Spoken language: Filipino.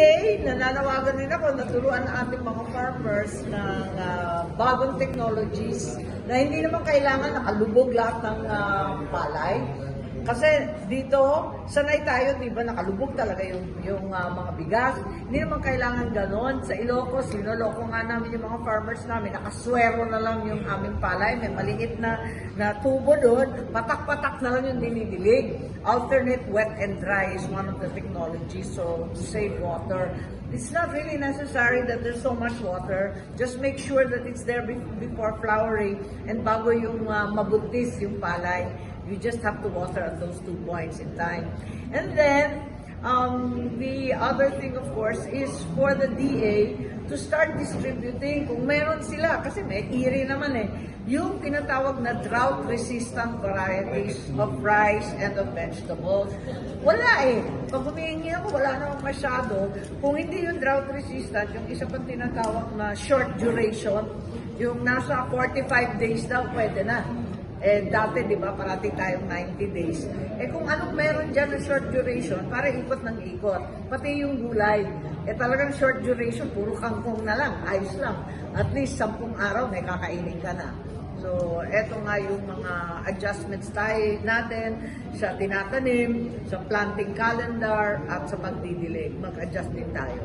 DA, nananawagan din ako na turuan ang ating mga farmers ng ah, bagong technologies na hindi naman kailangan nakalubog lahat ng ah, palay. Kasi dito, sanay tayo, di ba, nakalubog talaga yung, yung ah, mga bigas. Hindi naman kailangan ganon. Sa Ilocos, linoloko nga namin yung mga farmers namin, nakaswero na lang yung aming palay, may maliit na, na tubo doon, patak-patak na lang yung dinidilig. Alternate wet and dry is one of the technologies, so to save water. It's not really necessary that there's so much water. Just make sure that it's there be- before flowering and bago yung ah, mabuntis yung palay. You just have to water at those two points in time. And then, um, the other thing, of course, is for the DA to start distributing kung meron sila, kasi may iri naman eh, yung tinatawag na drought-resistant varieties of rice and of vegetables. Wala eh. Pag humihingi ako, wala naman masyado. Kung hindi yung drought-resistant, yung isa pang tinatawag na short duration, yung nasa 45 days daw, pwede na. Eh, dati, di ba, parating tayong 90 days. Eh, kung anong meron dyan na short duration, para ikot ng ikot. Pati yung gulay. Eh, talagang short duration, puro kangkong na lang, ayos lang. At least, 10 araw, may kakainin ka na. So, eto nga yung mga adjustments tayo natin sa tinatanim, sa planting calendar, at sa pagdidilig. Mag-adjust din tayo.